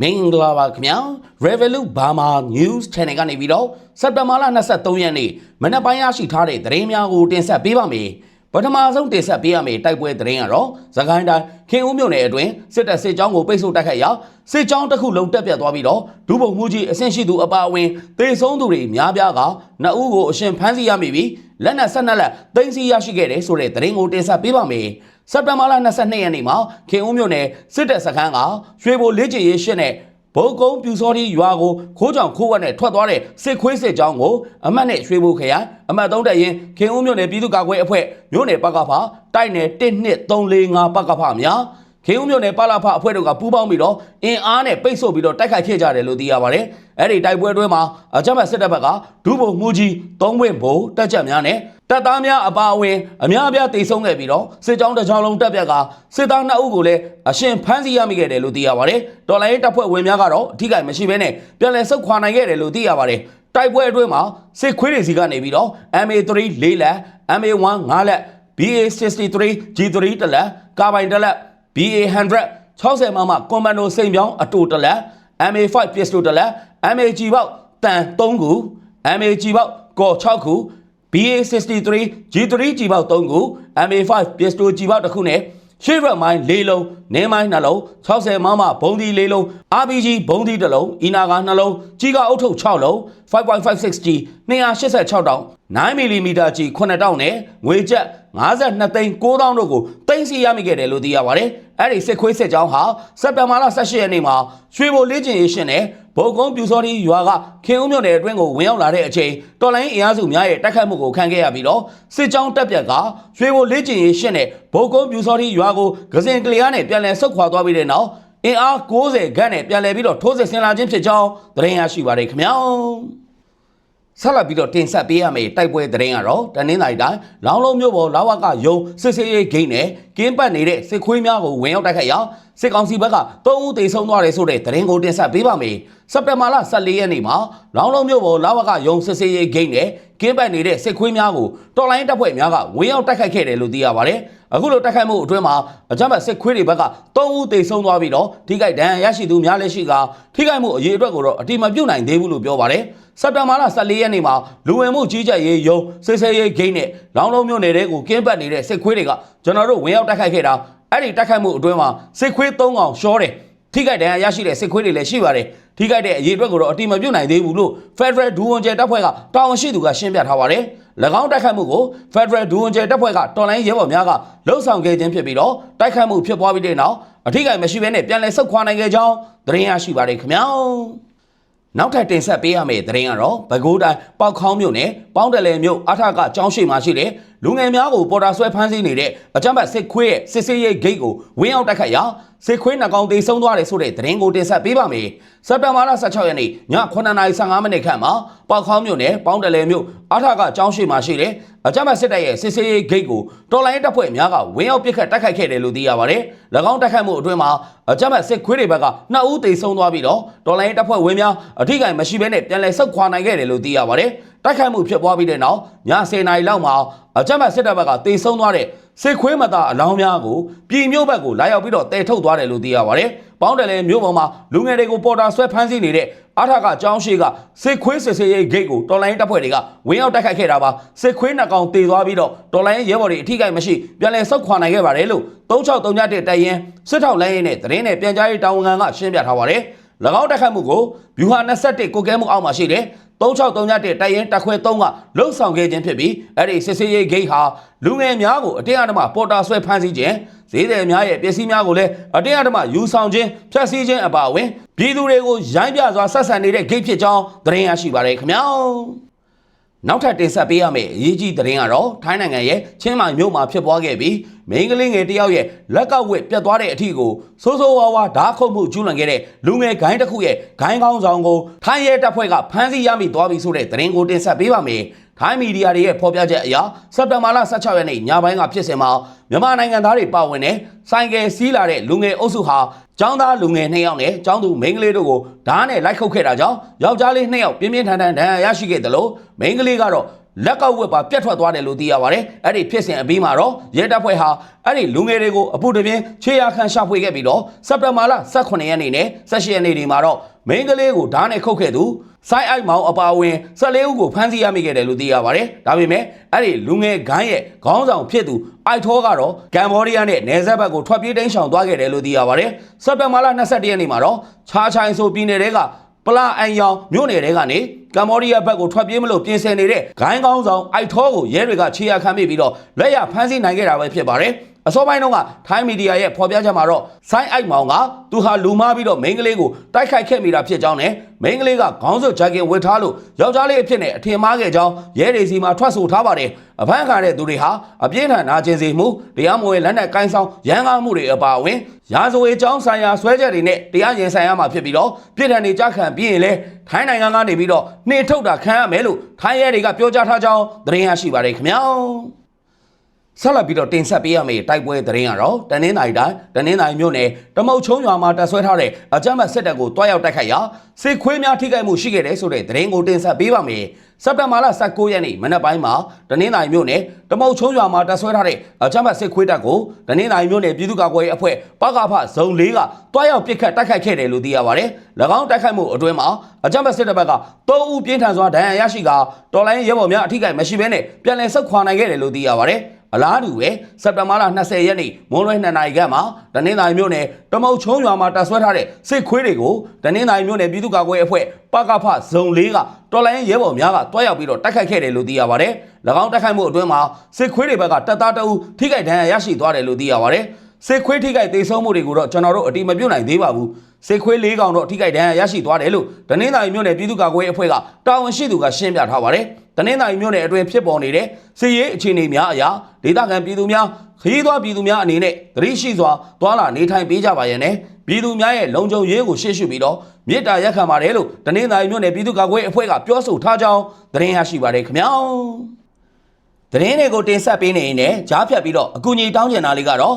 မင်္ဂလာပါခင်ဗျာ Revolut Burma News Channel ကနေပြီးတော့စက်တဘာလ23ရက်နေ့မနက်ပိုင်းရရှိထားတဲ့သတင်းများကိုတင်ဆက်ပေးပါမယ် ပထမဆုံးတင်ဆက်ပေးရမယ့်တိုက်ပွဲသတင်းကတော့သခိုင်းတိုင်းခင်ဦးမြို့နယ်အတွင်းစစ်တပ်စစ်ကြောင်းကိုပိတ်ဆို့တိုက်ခိုက်ရာစစ်ကြောင်းတစ်ခုလုံးတက်ပြတ်သွားပြီးတော့ဒုဗိုလ်မှူးကြီးအဆင့်ရှိသူအပါအဝင်တေဆုံးသူတွေများပြားကနှစ်ဦးကိုအရှင်ဖမ်းဆီးရမိပြီးလက်နက်ဆက်နက်လက်သိမ်းဆည်းရရှိခဲ့တယ်ဆိုတဲ့သတင်းကိုတင်ဆက်ပေးပါမယ်စက်တဘာလ22ရက်နေ့မှာခင်ဦးမြို့နယ်စစ်တပ်စခန်းကရွှေဘိုလေးချေရေးရှင်းတဲ့ ဗုတ်ကုန်းပြူစောတိရွာကိုခိုးကြောင်ခိုးဝက်နဲ့ထွက်သွားတဲ့စစ်ခွေးစစ်ကြောင်းကိုအမတ်နဲ့ရွှေဘိုခရိုင်အမတ်သုံးတက်ရင်ခင်ဦးမြို့နယ်ပြည်သူ့ကာကွယ်အဖွဲ့မြို့နယ်ပကဖတိုက်နယ်1 2 3 4 5ပကဖများ ခင်ဦးမြို့နယ်ပလာဖအဖွဲ့တို့ကပူးပေါင်းပြီးတော့အင်အားနဲ့ပိတ်ဆို့ပြီးတော့တိုက်ခိုက်ခဲ့ကြတယ်လို့သိရပါတယ်။အဲ့ဒီတိုက်ပွဲအတွင်းမှာအကြမ်းဖက်စစ်တပ်ဘက်ကဒုဗိုလ်မှူးကြီးသုံးဝင့်ဘိုးတက်ချက်များနဲ့တပ်သားများအပါအဝင်အများအပြားတိတ်ဆုံးခဲ့ပြီးတော့စစ်ကြောင်းတစ်ကြောင်းလုံးတက်ပြက်ကစစ်သား2ဦးကိုလည်းအရှင်ဖမ်းဆီးရမိခဲ့တယ်လို့သိရပါတယ်။တော်လိုင်းရေးတပ်ဖွဲ့ဝင်များကတော့အထူးကိမရှိဘဲနဲ့ပြန်လည်ဆုတ်ခွာနိုင်ခဲ့တယ်လို့သိရပါတယ်။တိုက်ပွဲအတွင်းမှာစစ်ခွေးတွေစီကနေပြီးတော့ MA3 ၄လက် MA1 5လက် BA63 G3 တစ်လက်ကာဘိုင်တစ်လက် BA100 60မမကွန်မန်ဒိုစိန်ပြောင်းအတူတစ်လက် MA5 pistol တစ်လက် MAG ပေါက်တန်3ခု MAG ပေါက်ကော်6ခု BA63 G3 G ပေါက်3ခု MA5 pistol G ပေါက်တစ်ခုနဲ့ ရှေ့ဘက်မိုင်း၄လုံးနေမိုင်းနှလုံး60မမဘုံဒီ၄လုံး RPG ဘုံဒီတစ်လုံးအီနာကနှလုံးကြီးကအုတ်ထုတ်6လုံး 5.56 G 286တောင် 9mm G 9တောင်နဲ့ငွေကျပ်52သိန်း9000တို့ကိုတင်စီရမိခဲ့တယ်လို့သိရပါတယ်။အဲ့ဒီစစ်ခွေးစစ်ကြောင်းဟာစက်တဘာလ18ရက်နေ့မှာရွှေဘိုလေးကျင်ရေးရှင်နဲ့ ဗုတ်ကုန်းပြူစောတိရွာကခင်ဦးမြို့နယ်အတွင်းကိုဝင်ရောက်လာတဲ့အချိန်တော်လိုင်းအင်အားစုများရဲ့တိုက်ခိုက်မှုကိုခံခဲ့ရပြီးတော့စစ်ကြောင်းတက်ပြက်ကရွှေဘိုလေးကျင်ရေးရှင်နဲ့ဗုတ်ကုန်းပြူစောတိရွာကိုဂစင်ကလျားနဲ့ပြန်လည်ဆုတ်ခွာသွားပြီးတဲ့နောက်အင်အား90ခန့်နဲ့ပြန်လည်ပြီးတော့ထိုးစစ်ဆင်လာခြင်းဖြစ်ကြောင်းသတင်းရရှိပါတယ်ခင်ဗျာ။ ဆက်လက်ပြီးတော့တင်ဆက်ပေးရမယ့်တိုက်ပွဲသတင်းကတော့တနင်္လာရီတိုင်းလောင်းလုံးမြို့ပေါ်လာဝကယုံစစ်စေးရေးဂိတ်နဲ့ကင်းပတ်နေတဲ့စစ်ခွေးများကိုဝင်ရောက်တိုက်ခိုက်ရာစစ်ကောင်စီဘက်က၃ဦးသေဆုံးသွားတယ်ဆိုတဲ့သတင်းကိုတင်ဆက်ပေးပါမယ်။စက်တင်ဘာလ14ရက်နေ့မှာလောင်းလုံးမြို့ပေါ်လာဝကယုံစစ်စေးရေးဂိတ်နဲ့ ကင်းပတ်နေတဲ့စစ်ခွေးများကိုတော်လိုင်းတပ်ဖွဲ့များကဝင်ရောက်တိုက်ခိုက်ခဲ့တယ်လို့သိရပါတယ်။အခုလိုတိုက်ခိုက်မှုအတွင်းမှာအကြမ်းဖက်စစ်ခွေးတွေဘက်က၃ဦးသေဆုံးသွားပြီးတော့ထိခိုက်ဒဏ်ရာရရှိသူများလည်းရှိကထိခိုက်မှုအရေးအတွက်ကိုတော့အတိမပြုတ်နိုင်သေးဘူးလို့ပြောပါတယ်။စက်တင်ဘာလ14ရက်နေ့မှာလူဝင်မှုကြီးကြပ်ရေးယုံစစ်စေးရေးဂိတ်နဲ့လောင်းလုံးမြို့နယ်တဲကိုကင်းပတ်နေတဲ့စစ်ခွေးတွေကကျွန်တော်တို့ဝင်ရောက်တိုက်ခိုက်ခဲ့တာအဲ့ဒီတိုက်ခိုက်မှုအတွင်းမှာစစ်ခွေး၃កောင်ရှောတယ် ထိခိုက်ဒဏ်ရာရရှိတဲ့စစ်ခွေးတွေလည်းရှိပါတယ်ထိခိုက်တဲ့အရေးအတွက်ကိုတော့အတိမပြုတ်နိုင်သေးဘူးလို့ Federal ဒူဝန်ကျဲတပ်ဖွဲ့ကတာဝန်ရှိသူကရှင်းပြထားပါတယ်၎င်းတိုက်ခိုက်မှုကို Federal ဒူဝန်ကျဲတပ်ဖွဲ့ကတော်လိုင်းရဲဘော်များကလှုပ်ဆောင်ခဲ့ခြင်းဖြစ်ပြီးတော့တိုက်ခိုက်မှုဖြစ်ပွားပြီးတဲ့နောက်အထိခိုက်မရှိဘဲနဲ့ပြန်လည်ဆုတ်ခွာနိုင်ခဲ့ကြောင်းသတင်းရရှိပါတယ်ခင်ဗျာနောက်ထပ်တင်ဆက်ပေးရမယ့်သတင်းကတော့ပဲခူးတိုင်းပေါက်ခေါင်းမြို့နယ်ပေါင်းတလဲမြို့အထကကျောင်းရှိမှရှိတဲ့ လူငယ်များကိုပေါ်တာဆွဲဖမ်းဆီးနေတဲ့အကြမ်းဖက်စစ်ခွေးရဲ့စစ်စေးရေးဂိတ်ကိုဝင်းအောင်တိုက်ခတ်ရာစစ်ခွေးနှကောင်သေးဆုံးသွားတယ်ဆိုတဲ့သတင်းကိုတင်ဆက်ပေးပါမယ်။စက်တင်ဘာလ16ရက်နေ့ည9:15မိနစ်ခန့်မှာပေါက်ခေါင်းမြို့နယ်ပေါင်းတလဲမြို့အထကကျောင်းရှိမှရှိတဲ့အကြမ်းဖက်စစ်တပ်ရဲ့စစ်စေးရေးဂိတ်ကိုတော်လိုင်းတပ်ဖွဲ့များကဝင်းအောင်ပစ်ခတ်တိုက်ခိုက်ခဲ့တယ်လို့သိရပါတယ်။၎င်းတိုက်ခိုက်မှုအတွင်းမှာအကြမ်းဖက်စစ်ခွေးတွေဘက်က2ဦးသေဆုံးသွားပြီးတော့တော်လိုင်းတပ်ဖွဲ့ဝင်များအထိကိမရှိဘဲနဲ့ပြန်လည်ဆုတ်ခွာနိုင်ခဲ့တယ်လို့သိရပါတယ်။ တိုက်ခိုက်မှုဖြစ်ပွားပြီးတဲ့နောက်ည10:00နာရီလောက်မှာအကြမ်းဖက်စစ်တပ်ဘက်ကတေဆုံးသွားတဲ့စစ်ခွေးမသားအလောင်းများကိုပြည်မြို့ဘက်ကိုလာရောက်ပြီးတော့တဲထုတ်သွားတယ်လို့သိရပါတယ်။ပေါင်းတယ်လဲမြို့ပေါ်မှာလူငယ်တွေကိုပေါ်တာဆွဲဖမ်းဆီးနေတဲ့အားထကအကြောင်းရှိကစစ်ခွေးစစ်စေးရေးဂိတ်ကိုတော်လိုင်းတပ်ဖွဲ့တွေကဝင်းရောက်တိုက်ခိုက်ခဲ့တာပါစစ်ခွေးနှကောင်တေသွားပြီးတော့တော်လိုင်းရဲဘော်တွေအထိကိမရှိ ပြန်လည်ဆုတ်ခွာနိုင်ခဲ့ပါတယ်လို့3631တိုင်ရင်စစ်ထောက်လိုင်းရင်နဲ့သတင်းနဲ့ပြန်ကြားရေးတာဝန်ခံကရှင်းပြထားပါတယ်။၎င်းတိုက်ခိုက်မှုကိုဗျူဟာ21ကိုကဲမှုအောက်မှာရှိတဲ့ 3631တိုင်ရင်တက်ခွဲ3ကလှုပ်ဆောင်ခဲ့ခြင်းဖြစ်ပြီးအဲ့ဒီစစ်စေးရေးဂိတ်ဟာလူငယ်များကိုအတင်းအဓမ္မပေါ်တာဆွဲဖမ်းဆီးခြင်းဈေးသည်များရဲ့ပစ္စည်းများကိုလည်းအတင်းအဓမ္မယူဆောင်ခြင်းဖျက်ဆီးခြင်းအပါအဝင်ပြည်သူတွေကိုရိုင်းပြစွာဆက်ဆံနေတဲ့ဂိတ်ဖြစ်ကြောင်းသတင်းရရှိပါတယ်ခင်ဗျာ နောက်ထပ်တင်ဆက်ပေးရမယ့်အရေးကြီးသတင်းကတော့ထိုင်းနိုင်ငံရဲ့ချင်းမိုင်မြို့မှာဖြစ်ပွားခဲ့ပြီးမိန်းကလေးငယ်တစ်ယောက်ရဲ့လက်ကောက်ဝက်ပြတ်သွားတဲ့အထီကိုစိုးစိုးဝါးဝါဓာတ်ခုတ်မှုကျူးလွန်ခဲ့တဲ့လူငယ်ဂိုင်းတစ်ခုရဲ့ဂိုင်းကောင်းဆောင်ကိုထိုင်းရဲတပ်ဖွဲ့ကဖမ်းဆီးရမိသွားပြီဆိုတဲ့သတင်းကိုတင်ဆက်ပေးပါမယ်။ ထိုင်းမီဒီယာတွေရဲ့ဖော်ပြချက်အရစက်တင်ဘာလ16ရက်နေ့ညပိုင်းကဖြစ်စဉ်မှာမြန်မာနိုင်ငံသားတွေပါဝင်တဲ့ဆိုင်ကယ်စီးလာတဲ့လူငယ်အုပ်စုဟာចောင်းသားလူငယ်2ယောက်နဲ့ចောင်းသူမိန်းကလေးတို့ကိုဓာတ်နဲ့လိုက်ခုတ်ခဲ့တာကြောင့်ယောက်ျားလေး2ယောက်ပြင်းပြင်းထန်ထန်ဒဏ်ရာရရှိခဲ့တယ်လို့မိန်းကလေးကတော့ လက်ကောက်ဝက်ပါပြတ်ထွက်သွားတယ်လို့သိရပါတယ်အဲ့ဒီဖြစ်စဉ်အပြီးမှာတော့ရဲတပ်ဖွဲ့ဟာအဲ့ဒီလူငယ်တွေကိုအပူတပြင်းခြေရာခံရှာဖွေခဲ့ပြီးတော့စက်တဘာလ18ရက်နေ့နဲ့18ရက်နေ့ဒီမှာတော့မိန်းကလေးကိုဓာတ်နဲ့ခုတ်ခဲ့သူစိုင်းအိုက်မောင်အပါအဝင်14ဦးကိုဖမ်းဆီးရမိခဲ့တယ်လို့သိရပါတယ်ဒါပေမဲ့အဲ့ဒီလူငယ်ဂိုင်းရဲ့ခေါင်းဆောင်ဖြစ်သူအိုက်ထောကတော့ကမ်ဘောဒီးယားနဲ့နယ်စပ်ဘက်ကိုထွက်ပြေးတိမ်းရှောင်သွားခဲ့တယ်လို့သိရပါတယ်စက်တဘာလ21ရက်နေ့မှာတော့ချာချိုင်ဆိုပြည်နယ်တဲကပလာအန်ယောင်မြို့နယ်တဲကနေ ကမ္ဘောဒီးယားဘက်ကိုထွက်ပြေးမလို့ပြင်ဆင်နေတဲ့ဂိုင်းကောင်းဆောင်အိုက်ထောကိုရဲတွေကခြေရခံမိပြီးတော့လက်ရဖမ်းဆီးနိုင်ခဲ့တာပဲဖြစ်ပါတယ် အစောပိုင်းတုန်းကထိုင်းမီဒီယာရဲ့ဖော်ပြချက်မှာတော့ဆိုင်းအိုက်မောင်ကသူဟာလူမားပြီးတော့မိန်းကလေးကိုတိုက်ခိုက်ခဲ့မိတာဖြစ်ကြောင်းနဲ့မိန်းကလေးကခေါင်းစွပ်ဂျက်ကင်ဝတ်ထားလို့ယောက်ျားလေးအဖြစ်နဲ့အထင်မှားခဲ့ကြောင်းရဲတွေစီမှာထွက်ဆိုထားပါတယ်အဖမ်းခံတဲ့သူတွေဟာအပြင်းထန်နာကျင်စေမှုတရားမဝင်လက်နက်ကိုင်းဆောင်ရန်ကားမှုတွေအပါအဝင်ရာဇဝေကြောင်းဆိုင်ရာဆွဲချက်တွေနဲ့တရားရင်ဆိုင်ရမှာဖြစ်ပြီးတော့ပြည်ထန်နေကြခံပြီးရင်လဲထိုင်းနိုင်ငံကနေပြီးတော့နှင်ထုတ်တာခံရမယ်လို့ထိုင်းရဲတွေကပြောကြားထားကြောင်းသတင်းရရှိပါတယ်ခင်ဗျာ ဆက်လက်ပြီးတော့တင်ဆက်ပေးရမယ့်တိုက်ပွဲသတင်းကတော့တနင်္သာရီတိုင်းတနင်္သာရီမြို့နယ်တမုတ်ချုံရွာမှာတပ်ဆွဲထားတဲ့အကြမ်းဖက်စစ်တပ်ကိုတွားရောက်တိုက်ခိုက်ရာစစ်ခွေးများထိခိုက်မှုရှိခဲ့တယ်ဆိုတဲ့သတင်းကိုတင်ဆက်ပေးပါမယ်စက်တဘာလ19ရက်နေ့မနက်ပိုင်းမှာတနင်္သာရီမြို့နယ်တမုတ်ချုံရွာမှာတပ်ဆွဲထားတဲ့အကြမ်းဖက်စစ်ခွေးတပ်ကိုတနင်္သာရီမြို့နယ်ပြည်သူ့ကာကွယ်ရေးအဖွဲ့ပကဖဇုံ၄ကတွားရောက်ပစ်ခတ်တိုက်ခိုက်ခဲ့တယ်လို့သိရပါတယ်၎င်းတိုက်ခိုက်မှုအတွင်းမှာအကြမ်းဖက်စစ်တပ်ဘက်က3ဦးပြင်းထန်စွာဒဏ်ရာရရှိကတော်လိုင်းရဲဘော်များအထိကိမရှိဘဲနဲ့ပြန်လည်ဆုတ်ခွာနိုင်ခဲ့တယ်လို့သိရပါတယ် အလားတူပဲစက်တဘာလ20ရက်နေ့မွန်းလွဲ2နာရီခန့်မှာတနင်္သာရီမြို့နယ်တမုတ်ချုံရွာမှာတပ်ဆွဲထားတဲ့စစ်ခွေးတွေကိုတနင်္သာရီမြို့နယ်ပြည်သူ့ကာကွယ်ရေးအဖွဲ့ပကဖဇုံ၄ကတော်လိုင်းရဲဘော်များကတွားရောက်ပြီးတော့တိုက်ခိုက်ခဲ့တယ်လို့သိရပါတယ်။၎င်းတိုက်ခိုက်မှုအတွင်းမှာစစ်ခွေးတွေဘက်ကတပ်သားတအုပ်ထိခိုက်ဒဏ်ရာရရှိသွားတယ်လို့သိရပါတယ်။ စစ်ခွေးထိခိုက်ဒေဆုံးမှုတွေကိုတော့ကျွန်တော်တို့အတိမပြုတ်နိုင်သေးပါဘူး။စစ်ခွေး၄ကောင်တော့ထိခိုက်ဒဏ်ရာရရှိသွားတယ်လို့တနင်္သာရီမြို့နယ်ပြည်သူ့ကာကွယ်ရေးအဖွဲ့ကတာဝန်ရှိသူကရှင်းပြထားပါတယ်။တနင်္သာရီမြို့နယ်အတွင်းဖြစ်ပေါ်နေတဲ့စစ်ရေးအခြေအနေများအရာဒေသခံပြည်သူများခရီးသွားပြည်သူများအနေနဲ့သတိရှိစွာသွာလာနေထိုင်ပေးကြပါရန်နဲ့ပြည်သူများရဲ့လုံခြုံရေးကိုရှေ့ရှုပြီးတော့မြေတားရက်ခံပါတယ်လို့တနင်္သာရီမြို့နယ်ပြည်သူ့ကာကွယ်ရေးအဖွဲ့ကပြောဆိုထားကြောင်းသတင်းရရှိပါတယ်ခင်ဗျာ။သတင်းတွေကိုတင်ဆက်ပေးနေရင်လည်းကြားဖြတ်ပြီးတော့အကူအညီတောင်းကျင်တာလေးကတော့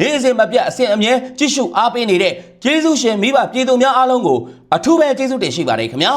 နေ့စဉ်မပြတ်အစဉ်အမြဲကြည့်ရှုအားပေးနေတဲ့ကျေးဇူးရှင်မိဘပြည်သူများအားလုံးကိုအထူးပဲကျေးဇူးတင်ရှိပါတယ်ခင်ဗျာ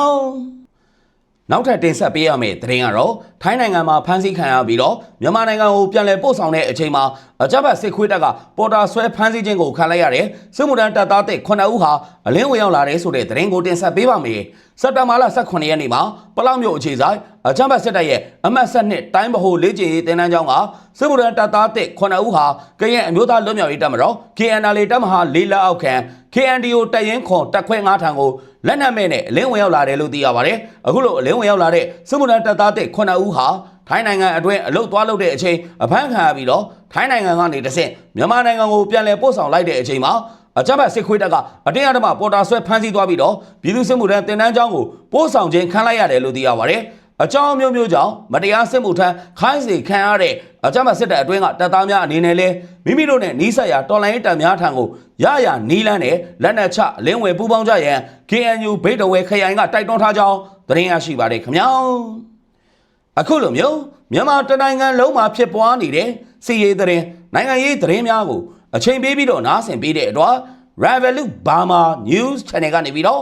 နောက်ထပ်တင်ဆက်ပေးရမယ့်သတင်းကတော့ထိုင်းနိုင်ငံမှာဖမ်းဆီးခံရပြီးတော့မြန်မာနိုင်ငံကိုပြန်လည်ပို့ဆောင်တဲ့အချိန်မှာအကြမ်းဖက်စစ်ခွေးတပ်ကပေါ်တာဆွဲဖမ်းဆီးခြင်းကိုခံလိုက်ရတဲ့စစ်မှုထမ်းတပ်သားတဲ့9ဦးဟာအလင်းဝင်ရောက်လာတဲ့ဆိုတဲ့သတင်းကိုတင်ဆက်ပေးပါမယ်။စက်တဘာလ18ရက်နေ့မှာပလောက်မြို့အခြေဆိုင် အကြမ်းဖက်စစ်တပ်ရဲ့အမတ်ဆက်နှစ်တိုင်းဗဟိုလေ့ကျင့်ရေးတင်နန်းကျောင်းကစစ်မှုထမ်းတပ်သားတဲ့9ဦးဟာကရင်အမျိုးသားလွတ်မြောက်ရေးတပ်မတော် KNL တပ်မဟာလေးလက်အောက်ခံ KNDO တပ်ရင်းခွန်တပ်ခွဲ9ထံကိုလက်နက်မဲ့နဲ့အလင်းဝင်ရောက်လာတယ်လို့သိရပါတယ်။အခုလိုအလင်းဝင်ရောက်လာတဲ့စစ်မှုထမ်းတပ်သားတဲ့9ဦးဟာထိုင်းနိုင်ငံအတွင်းအလုတ်သွားလုပ်တဲ့အချိန်အဖမ်းခံရပြီးတော့ထိုင်းနိုင်ငံကနေတဆင့်မြန်မာနိုင်ငံကိုပြန်လည်ပို့ဆောင်လိုက်တဲ့အချိန်မှာအကြမ်းဖက်စစ်ခွေးတပ်ကအတင်းအဓမ္မပေါ်တာဆွဲဖမ်းဆီးသွားပြီးတော့ပြည်သူစစ်မှုထမ်းတင်နန်းကျောင်းကိုပို့ဆောင်ခြင်းခံလိုက်ရတယ်လို့သိရပါတယ်။ အကြောင်းမျိုးမျိုးကြောင့်မတရားစစ်မှုထမ်းခိုင်းစေခံရတဲ့အကြမ်းဖက်စစ်တပ်အတွင်းကတပ်သားများအနေနဲ့လဲမိမိတို့နဲ့နီးစပ်ရာတော်လိုင်းရေးတပ်များထံကိုရရနီးလန်းနဲ့လက်နက်ချလင်းဝယ်ပူးပေါင်းကြရန် KNU ဗိတ်တော်ဝဲခရိုင်ကတိုက်တွန်းထားကြောင်းသတင်းရရှိပါတယ်ခင်ဗျာ။အခုလိုမျိုးမြန်မာတနိုင်ငံလုံးမှာဖြစ်ပွားနေတဲ့စီရေးသတင်းနိုင်ငံရေးသတင်းများကိုအချိန်ပေးပြီးတော့နားဆင်ပေးတဲ့အတွက် Revolut Burma News Channel ကနေပြီးတော့